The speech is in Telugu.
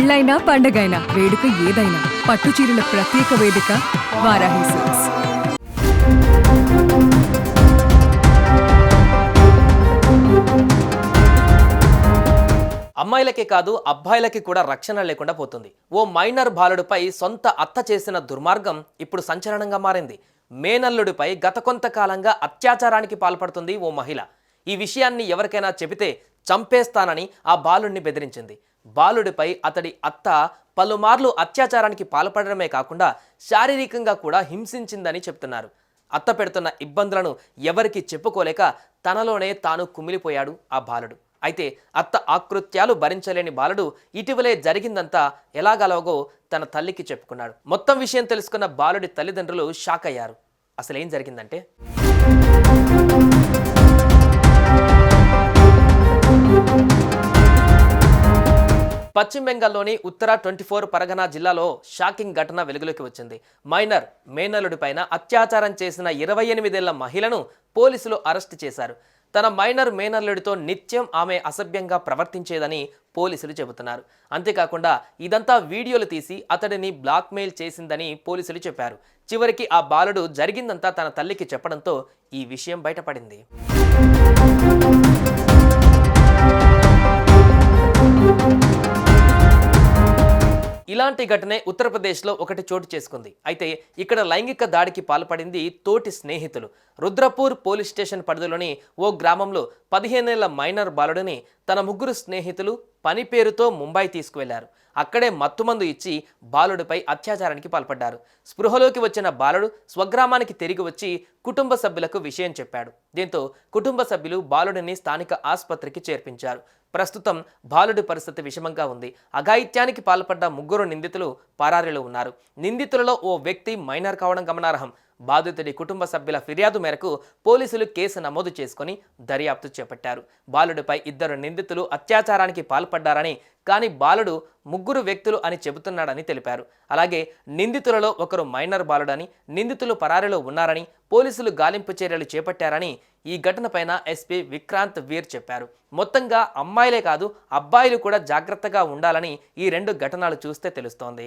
పెళ్ళైనా పండగైనా వేడుక ఏదైనా పట్టు చీరల ప్రత్యేక వేదిక వారాహి సిల్క్స్. అమ్మాయిలకే కాదు అబ్బాయిలకి కూడా రక్షణ లేకుండా పోతుంది. ఓ మైనర్ బాలుడిపై సొంత అత్త చేసిన దుర్మార్గం ఇప్పుడు సంచలనంగా మారింది. మేనల్లుడిపై గత కొంతకాలంగా అత్యాచారానికి పాల్పడుతుంది ఓ మహిళ. ఈ విషయాన్ని ఎవరికైనా చెబితే చంపేస్తానని ఆ బాలుడిని బెదిరించింది. బాలుడిపై అతడి అత్త పలుమార్లు అత్యాచారానికి పాల్పడడమే కాకుండా శారీరకంగా కూడా హింసించిందని చెప్తున్నారు. అత్త పెడుతున్న ఇబ్బందులను ఎవరికి చెప్పుకోలేక తనలోనే తాను కుమిలిపోయాడు ఆ బాలుడు. అయితే అత్త ఆకృత్యాలు భరించలేని బాలుడు ఇటీవలే జరిగిందంతా ఎలాగలవగో తన తల్లికి చెప్పుకున్నాడు. మొత్తం విషయం తెలుసుకున్న బాలుడి తల్లిదండ్రులు షాక్ అయ్యారు అసలేం జరిగిందంటే పశ్చిమ బెంగాల్లోని ఉత్తర ట్వంటీ ఫోర్ పరగనా జిల్లాలో షాకింగ్ ఘటన వెలుగులోకి వచ్చింది. మైనర్ మేనలుడిపైన అత్యాచారం చేసిన ఇరవై ఎనిమిదేళ్ళ మహిళను పోలీసులు అరెస్ట్ చేశారు. తన మైనర్ మేనల్లుడితో నిత్యం ఆమె అసభ్యంగా ప్రవర్తించేదని పోలీసులు చెబుతున్నారు. అంతేకాకుండా ఇదంతా వీడియోలు తీసి అతడిని బ్లాక్మెయిల్ చేసిందని పోలీసులు చెప్పారు. చివరికి ఆ బాలుడు జరిగిందంతా తన తల్లికి చెప్పడంతో ఈ విషయం బయటపడింది. ఇలాంటి ఘటనే ఉత్తరప్రదేశ్లో ఒకటి చోటు చేసుకుంది. అయితే ఇక్కడ లైంగిక దాడికి పాల్పడింది తోటి స్నేహితులు. రుద్రపూర్ పోలీస్ స్టేషన్ పరిధిలోని ఓ గ్రామంలో పదిహేనేళ్ళ మైనర్ బాలుడిని తన ముగ్గురు స్నేహితులు పని పేరుతో ముంబై తీసుకువెళ్ళారు. అక్కడే మత్తుమందు ఇచ్చి బాలుడిపై అత్యాచారానికి పాల్పడ్డారు. స్పృహలోకి వచ్చిన బాలుడు స్వగ్రామానికి తిరిగి వచ్చి కుటుంబ సభ్యులకు విషయం చెప్పాడు. దీంతో కుటుంబ సభ్యులు బాలుడిని స్థానిక ఆసుపత్రికి చేర్పించారు. ప్రస్తుతం బాలుడి పరిస్థితి విషమంగా ఉంది. అఘాయిత్యానికి పాల్పడ్డ ముగ్గురు నిందితులు పరారీలో ఉన్నారు. నిందితులలో ఓ వ్యక్తి మైనర్ కావడం గమనార్హం. బాధితుడి కుటుంబ సభ్యుల ఫిర్యాదు మేరకు పోలీసులు కేసు నమోదు చేసుకుని దర్యాప్తు చేపట్టారు. బాలుడిపై ఇద్దరు నిందితులు అత్యాచారానికి పాల్పడ్డారని కానీ బాలుడు ముగ్గురు వ్యక్తులు అని చెబుతున్నాడని తెలిపారు. అలాగే నిందితులలో ఒకరు మైనర్ బాలుడని నిందితులు పరారీలో ఉన్నారని పోలీసులు గాలింపు చర్యలు చేపట్టారని ఈ ఘటనపైన ఎస్పీ విక్రాంత్ వీర్ చెప్పారు. మొత్తంగా అమ్మాయిలే కాదు అబ్బాయిలు కూడా జాగ్రత్తగా ఉండాలని ఈ రెండు ఘటనలు చూస్తే తెలుస్తోంది.